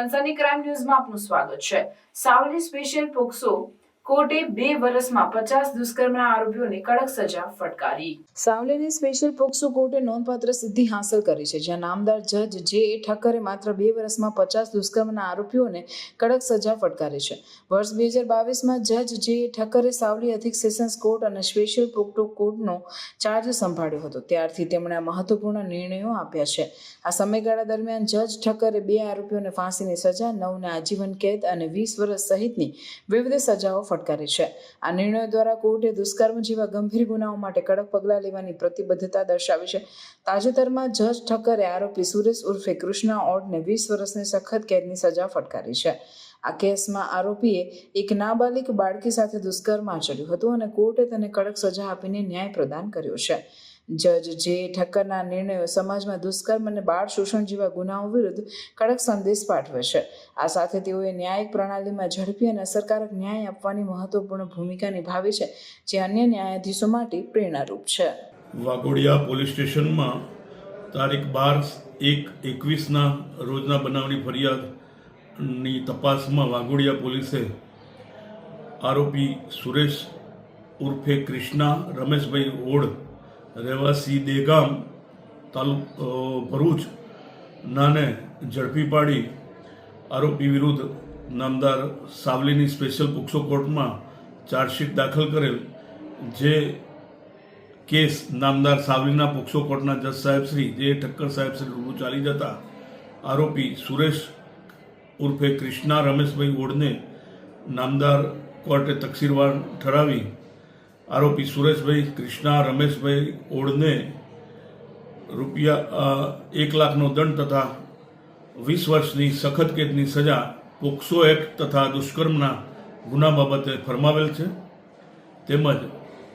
સનસની crime ન્યૂઝમાં આપનું સ્વાગત છે. સાવલી સ્પેશિયલ પોક્સો કોર્ટે બે વર્ષમાં પચાસ દુષ્કર્મના આરોપીઓને કડક સજા ફટકારી. સાવલીની સ્પેશિયલ પોક્સો કોર્ટે નોંધપાત્ર સિદ્ધિ હાંસલ કરી છે, જ્યાં નામદાર જજ જે એ ઠક્કરે માત્ર બે વર્ષમાં પચાસ દુષ્કર્મના આરોપીઓને કડક સજા ફટકારી છે. વર્ષ બે હજાર બાવીસમાં જજ જે ઠક્કરે સાવલી અધિક સેશન્સ કોર્ટ અને સ્પેશિયલ પોક્ટો કોર્ટનો ચાર્જ સંભાળ્યો હતો, ત્યારથી તેમણે આ મહત્વપૂર્ણ નિર્ણયો આપ્યા છે. આ સમયગાળા દરમિયાન જજ ઠક્કરે બે આરોપીઓને ફાંસીની સજા, નવને આજીવન કેદ અને વીસ વર્ષ સહિતની વિવિધ સજાઓ ફટકારી છે. આ નિર્ણય દ્વારા કોર્ટે દુષ્કર્મ જેવા ગંભીર ગુનાઓ માટે કડક પગલાં લેવાની પ્રતિબદ્ધતા દર્શાવી છે. તાજેતરમાં જજ ઠક્કરે આરોપી સુરેશ ઉર્ફે કૃષ્ણા ઓડને વીસ વર્ષની સખત કેદની સજા ફટકારી છે. આ કેસમાં આરોપીએ એક નાબાલિક બાળકી સાથે દુષ્કર્મ આચર્યું હતું અને કોર્ટે તેને કડક સજા આપીને ન્યાય પ્રદાન કર્યો છે. જજ, જે ઠક્કરના નિર્ણયો સમાજમાં દુષ્કર્મ અને બાળ શોષણ જેવા ગુનાઓ વિરુદ્ધ કડક સંદેશ પાઠવે છે. આ સાથે તેઓએ ન્યાયિક પ્રણાલીમાં ઝડપી અને અસરકારક ન્યાય આપવાની મહત્વપૂર્ણ ભૂમિકા નિભાવી છે, જે અન્ય ન્યાયાધીશો માટે પ્રેરણારૂપ છે. વાઘોડિયા પોલીસ સ્ટેશનમાં તારીખ બાર એક એકવીસના રોજના બનાવની ફરિયાદની તપાસમાં વાઘોડિયા પોલીસે આરોપી સુરેશ ઉર્ફે કૃષ્ણા, રમેશભાઈ ઓડ રહેવાસી દેગામ તાલુક ભરૂચ નાને ઝડપી પાડી આરોપી વિરુદ્ધ નામદાર સાવલીની સ્પેશિયલ પોક્સો કોર્ટમાં ચાર્જશીટ દાખલ કરેલ, જે કેસ નામદાર સાવલીના પોક્સો કોર્ટના જજ સાહેબ શ્રી, જે ઠક્કર સાહેબ શ્રી રૂબરૂ ચાલી જતા આરોપી સુરેશ ઉર્ફે કૃષ્ણા રમેશભાઈ ઓડને નામદાર કોર્ટે તકસીરવાર ઠરાવી આરોપી સુરેશભાઈ, કૃષ્ણા, રમેશભાઈ ઓળને રૂપિયા એક લાખનો દંડ તથા વીસ વર્ષની સખત કેદની સજા પોક્સો એક્ટ તથા દુષ્કર્મના ગુના બાબતે ફરમાવેલ છે. તેમજ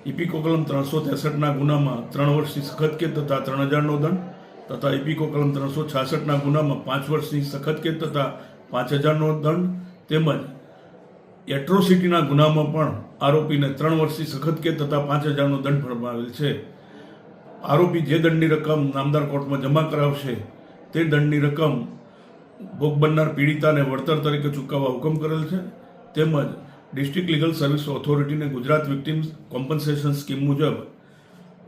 ઇપીકો કલમ ત્રણસો ત્રેસઠના ગુનામાં ત્રણ વર્ષની સખત કેદ તથા ત્રણ હજારનો દંડ તથા ઇપીકો કલમ ત્રણસો છાસઠના ગુનામાં પાંચ વર્ષની સખત કેદ તથા પાંચ હજારનો દંડ તેમજ એટ્રોસિટીના ગુનામાં પણ આરોપીને ત્રણ વર્ષની સખત કે તથા પાંચ હજારનો દંડ ફરમાવેલ છે. આરોપી જે દંડની રકમ નામદાર કોર્ટમાં જમા કરાવશે, તે દંડની રકમ ભોગ બનનાર પીડિતાને વળતર તરીકે ચૂકવવા હુકમ કરેલ છે. તેમજ ડિસ્ટ્રિક્ટ લીગલ સર્વિસ ઓથોરિટીને ગુજરાત વિક્ટિમ્સ કોમ્પન્સેશન સ્કીમ મુજબ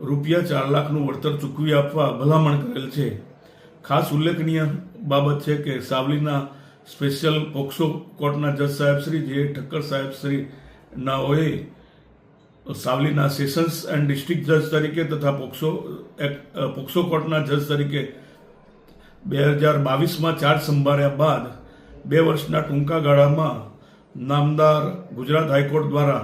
રૂપિયા ચાર લાખનું વળતર ચૂકવી આપવા ભલામણ કરેલ છે. ખાસ ઉલ્લેખનીય બાબત છે કે સાવલીના સ્પેશિયલ પોક્સો કોર્ટના જજ સાહેબ શ્રી, જે ઠક્કર સાહેબ શ્રી નાઓએ સાવલીના સેશન્સ એન્ડ ડિસ્ટ્રિક્ટ જજ તરીકે તથા પોક્સો એક્ટ પોક્સો કોર્ટના જજ તરીકે બે હજાર બાવીસમાં ચાર્જ સંભાળ્યા બાદ બે વર્ષના ટૂંકા ગાળામાં નામદાર ગુજરાત હાઈકોર્ટ દ્વારા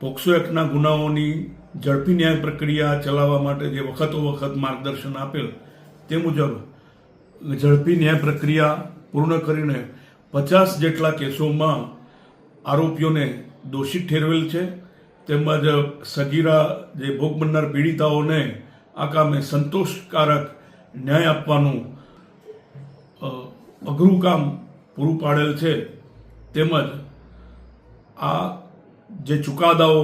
પોક્સો એક્ટના ગુનાઓની ઝડપી ન્યાય પ્રક્રિયા ચલાવવા માટે જે વખતો વખત માર્ગદર્શન આપેલ તે મુજબ ઝડપી ન્યાય પ્રક્રિયા પૂર્ણ કરીને પચાસ જેટલા કેસોમાં આરોપીઓને દોષિત ઠેરવેલ છે. તેમજ સગીરા જે ભોગ બનનાર પીડિતાઓને આ કામે સંતોષકારક ન્યાય આપવાનું અઘરું કામ પૂરું પાડેલ છે. તેમજ આ જે ચુકાદાઓ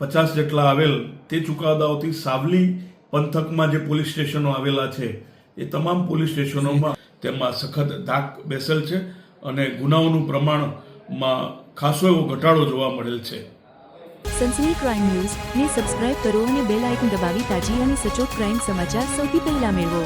પચાસ જેટલા આવેલ, તે ચુકાદાઓથી સાવલી પંથકમાં જે પોલીસ સ્ટેશનો આવેલા છે, એ તમામ પોલીસ સ્ટેશનોમાં તેમાં સખત ધાક બેસેલ છે અને ગુનાઓનું પ્રમાણમાં ખાસો એવો ઘટાડો જોવા મળેલ છે. સનસની ક્રાઇમ ન્યૂઝ. ને સબસ્ક્રાઇબ કરો અને બેલ આઇકન દબાવી તાજી અને સચોટ ક્રાઇમ સમાચાર સૌથી પહેલા મેળવો.